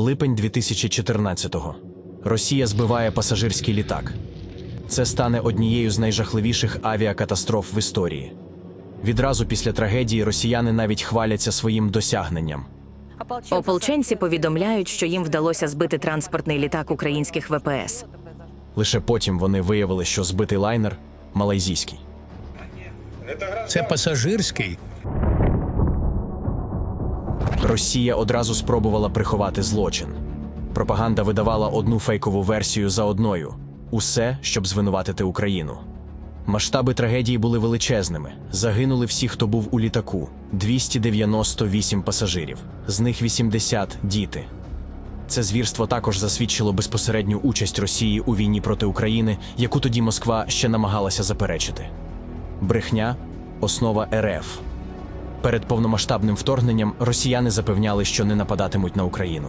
Липень 2014-го. Росія збиває пасажирський літак. Це стане однією з найжахливіших авіакатастроф в історії. Відразу після трагедії росіяни навіть хваляться своїм досягненням. Ополченці повідомляють, що їм вдалося збити транспортний літак українських ВПС. Лише потім вони виявили, що збитий лайнер малайзійський. Це пасажирський. Росія одразу спробувала приховати злочин. Пропаганда видавала одну фейкову версію за одною усе, щоб звинуватити Україну. Масштаби трагедії були величезними. Загинули всі, хто був у літаку 298 пасажирів, з них 80 діти. Це звірство також засвідчило безпосередню участь Росії у війні проти України, яку тоді Москва ще намагалася заперечити. Брехня основа РФ. Перед повномасштабним вторгненням росіяни запевняли, що не нападатимуть на Україну.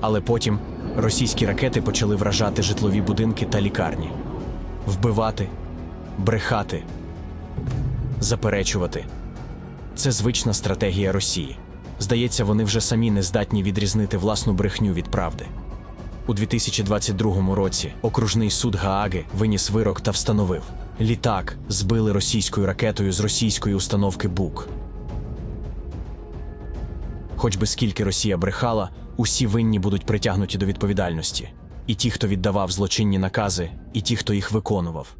Але потім російські ракети почали вражати житлові будинки та лікарні, вбивати, брехати, заперечувати. Це звична стратегія Росії. Здається, вони вже самі не здатні відрізнити власну брехню від правди. У 2022 році окружний суд Гааги виніс вирок та встановив: літак збили російською ракетою з російської установки БУК. Хоч би скільки Росія брехала, усі винні будуть притягнуті до відповідальності. І ті, хто віддавав злочинні накази, і ті, хто їх виконував.